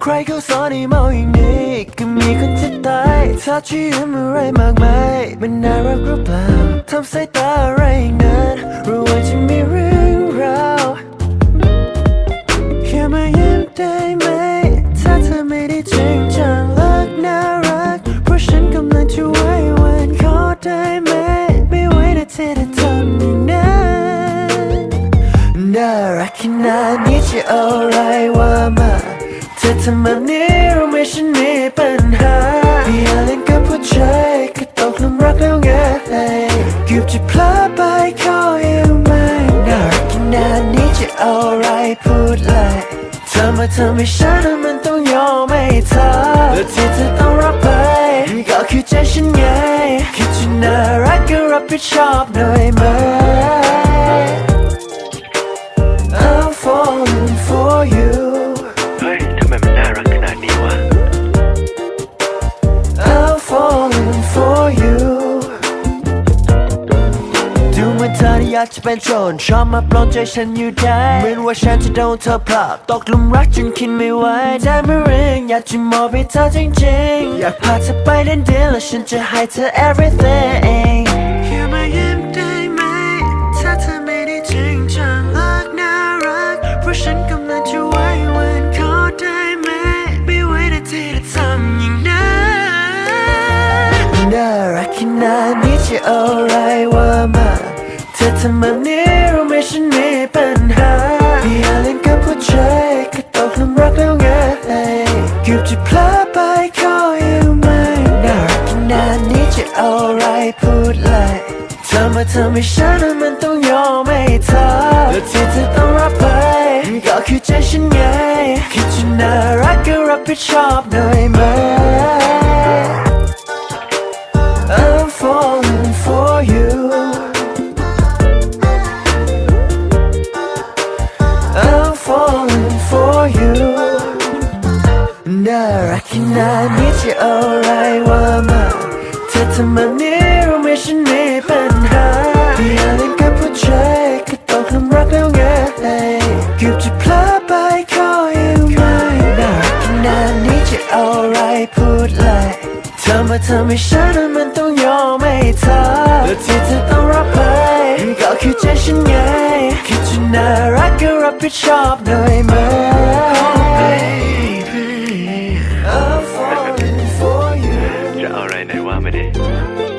ใครเขาสอนให้เมาอย่างนี้ก็มีคนจะตายถ้าชีวิตอะไรมากมายมันน่ารักหรือเปล่าทำสายตาอะไรอย่างนั้นรู้ว่าจะมีเรื่องราวแค่มายิ้มได้ไหม ถ้าเธอไม่ได้จริงจังเลิกน่ารัก เพราะฉันกำลังจะไว้วันขอได้ไหม ไม่ไหวนะเธอจะทำอย่างนั้นน่ารักขนาดนี้จะเอาอะไรว่า ทำแบบนี้รู้ไหมฉันมีปัญหาอย่าเล่นกับผู้ชายก็ตกหลุมรักแล้วไงเกือบจะพลาดไปขออยู่ไหมน่ารักขนาดนี้จะเอาอะไรพูดเลยเธอมาทำให้ฉันมันต้องยอมให้เธอและที่เธอต้องรับไปก็คือใจฉันไงคิดจะน่ารักก็รับผิดชอบหน่อยไหม อนเธอที่อยากจะเป็นโจรชอบมาปลอมใจฉันอยู่ได้เหมือนว่าฉันจะโดนเธอผลักตกหลุมรักจนคิดไม่ไหวได้ไม่เรื่องอยากจะมอบให้เธอจริงๆ อยากพาเธอไปเดินเดินและฉันจะให้เธอ everything แค่มายิ้มได้ไหมถ้าเธอไม่ได้จริงจังเลิกน่ารักเพราะฉันกำลังจะไว้วันขอได้ไหมไม่ไหวนะที่จะทำอย่างนั้นน่ารักขนาดนี้จะเอาอะไรว่ามาเธอ ทำแบบนี้รู้ไหมฉันมีปัญหาอย่าเล่นกับผู้ชายก็ตกหลุมรักแล้วไงเกือบจะพลาดไปขออยู่ไหมน่ารักขนาดนี้จะเอาอะไรพูดเลยเธอมาทำให้ฉันมันต้องยอมให้เธอและที่เธอต้องรับไปก็คือใจฉันไงคิดจะน่ารักก็รับผิดชอบหน่อยไหม น่ารักขนาดนี้จะเอาอะไรว่ามาเธอทำแบบนี้รู้ไหมฉันมีปัญหาอย่าเล่นกับผู้ชายก็ตกหลุมรักแล้วไงเกือบจะพลาดไปขออยู่ไหมน่ารักขนาดนี้จะเอาอะไรพูดเลยเธอมาทำให้ฉันมันต้องยอมให้เธอและที่เธอต้องรับไปก็คือใจฉันไงคิดจะน่ารักก็รับผิดชอบหน่อยไหม Limited.